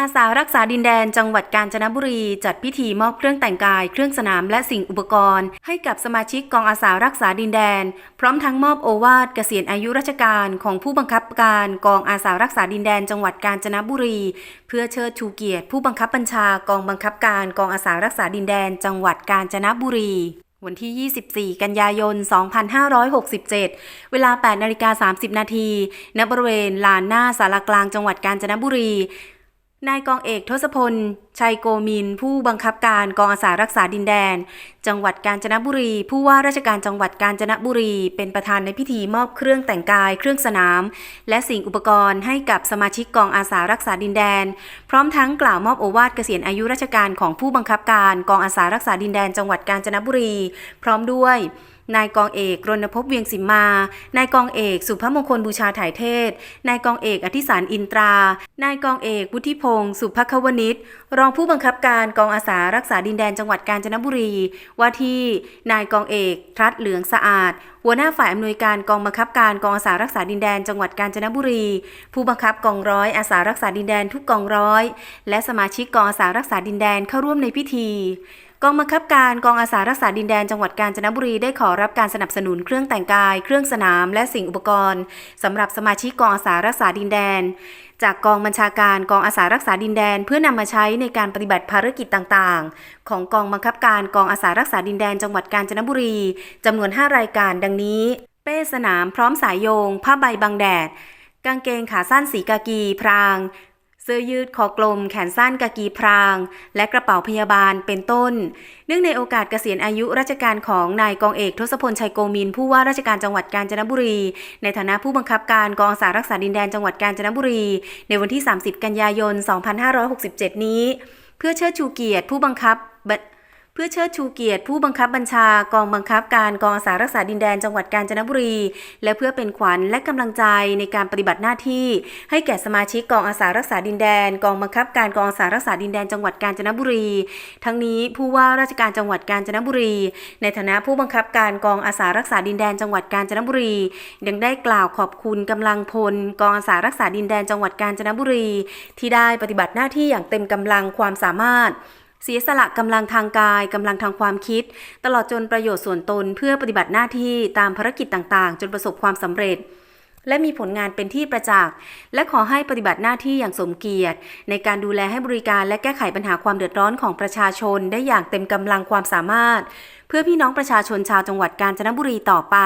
อาสารักษาดินแดนจังหวัดกาญจนบุรี จัดพิธีมอบเครื่องแต่งกาย เครื่องสนามและสิ่งอุปกรณ์ ให้กับสมาชิกกองอาสารักษาดินแดน พร้อมทั้งมอบโอวาทเกษียณอายุราชการของผู้บังคับการกองอาสารักษาดินแดนจังหวัดกาญจนบุรี เพื่อเชิดชูเกียรติ ผู้บังคับบัญชากองบังคับการกองอาสารักษาดินแดน จังหวัดกาญจนบุรีวันที่ 24 กันยายน 2567 เวลา 8 นาฬิกา 30 นาที ณ บริเวณลานหน้าสารกลางจังหวัดกาญจนบุรี นายกองเอกทศพลชัยโกมิน ผู้บังคับการกองอาสารักษาดินแดน จังหวัดกาญจนบุรี ผู้ว่าราชการจังหวัดกาญจนบุรี เป็นประธานในพิธีมอบเครื่องแต่งกาย เครื่องสนาม และสิ่งอุปกรณ์ให้กับสมาชิกกองอาสารักษาดินแดน พร้อมทั้งกล่าวมอบโอวาทเกษียณอายุราชการของผู้บังคับการกองอาสารักษาดินแดน จังหวัดกาญจนบุรี พร้อมด้วยนายกองเอกรณพบเวียงสิมมา นายกองเอกสุภมงคลบูชาถ่ายเทศ นายกองเอกอธิสารอินตรา นายกองเอกวุฒิพงศ์สุภควนิชรองผู้บังคับการกองอาสารักษาดินแดนจังหวัดกาญจนบุรี ว่าที่นายกองเอกทัดเหลืองสะอาด หัวหน้าฝ่ายอำนวยการกองบังคับการกองอาสารักษาดินแดนจังหวัดกาญจนบุรี ผู้บังคับกองร้อยอาสารักษาดินแดนทุกกองร้อย และสมาชิกกองอาสารักษาดินแดนเข้าร่วมในพิธีกองบังคับการกองอาสารักษาดินแดนจังหวัดกาญจนบุรีได้ขอรับการสนับสนุนเครื่องแต่งกาย เครื่องสนาม และสิ่งอุปกรณ์สำหรับสมาชิกกองอาสารักษาดินแดน จากกองบัญชาการกองอาสารักษาดินแดน เพื่อนำมาใช้ในการปฏิบัติภารกิจต่างๆ ของกองบังคับการกองอาสารักษาดินแดนจังหวัดกาญจนบุรีจำนวน 5 รายการดังนี้ เป้สนามพร้อมสายโยง ผ้าใบบังแดด กางเกงขาสั้นสีกากี พราง สื้อยืดคอกลม แขนสั้นกากีพราง และกระเป๋าพยาบาลเป็นต้น เนื่องในโอกาสเกษียณอายุราชการของนายกองเอกทศพลชัยโกมิน ผู้ว่าราชการจังหวัดกาญจนบุรี ในฐานะผู้บังคับการกองอาสารักษาดินแดนจังหวัดกาญจนบุรี ในวันที่ 30 กันยายน 2567 นี้ เพื่อเชิดชูเกียรติผู้บังคับ เพื่อเชิดชูเกียรติผู้บังคับบัญชากองบังคับการกองอาสารักษาดินแดนจังหวัดกาญจนบุรี และเพื่อเป็นขวัญและกำลังใจในการปฏิบัติหน้าที่ ให้แก่สมาชิกกองอาสารักษาดินแดน กองบังคับการกองอาสารักษาดินแดนจังหวัดกาญจนบุรี ทั้งนี้ผู้ว่าราชการจังหวัดกาญจนบุรี ในฐานะผู้บังคับการกองอาสารักษาดินแดนจังหวัดกาญจนบุรี ยังได้กล่าวขอบคุณกำลังพลกองอาสารักษาดินแดนจังหวัดกาญจนบุรี ที่ได้ปฏิบัติหน้าที่อย่างเต็มกำลังความสามารถ เสียสละกำลังทางกายกำลังทางความคิด ตลอดจนประโยชน์ส่วนตนเพื่อปฏิบัติหน้าที่ตามภารกิจต่างๆ จนประสบความสำเร็จ และมีผลงานเป็นที่ประจักษ์และขอให้ปฏิบัติหน้าที่อย่างสมเกียรติ ในการดูแลให้บริการและแก้ไขปัญหาความเดือดร้อนของประชาชนได้อย่างเต็มกำลังความสามารถ เพื่อพี่น้องประชาชนชาวจังหวัดกาญจนบุรีต่อไป